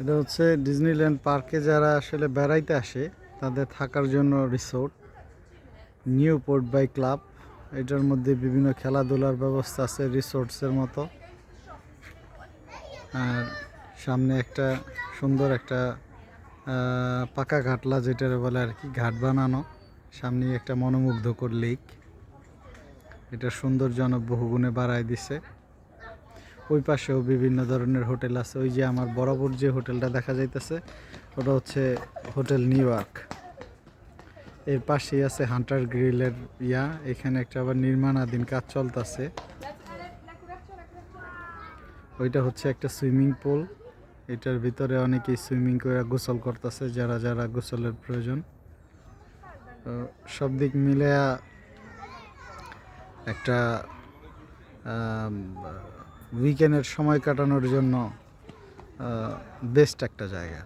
এটা হচ্ছে ডিজনিল্যান্ড পার্কে যারা আসলে বেড়াইতে আসে, তাদের থাকার জন্য resort Newport by club. এটার মধ্যে বিভিন্ন খেলাধুলার ব্যবস্থা আছে, রিসোর্টসের মতো। আর সামনে একটা সুন্দর একটা পাকা ঘাটলা যেটার বলে আর কি, ঘাট বানানো। সামনে একটা মনোমুগ্ধকর লেক এটা সৌন্দর্য অনেক বহুগুণে বাড়ায় দিছে। ওই পাশেও বিভিন্ন ধরনের হোটেল আছে। ওই যে আমার বরাবর যে হোটেলটা দেখা যাইতেছে, ওটা হচ্ছে হোটেল নিউ ইয়র্ক। এর পাশেই আছে হান্টার গ্রিলের ইয়া, এখানে একটা আবার নির্মাণাধীন কাজ চলতেছে। ওইটা হচ্ছে একটা সুইমিং পুল। এটার ভিতরে অনেকেই সুইমিং করে গোসল করতেছে, যারা যারা গোসলের প্রয়োজন। সব দিক মিলে একটা উইকেন্ডের সময় কাটানোর জন্য বেস্ট একটা জায়গা।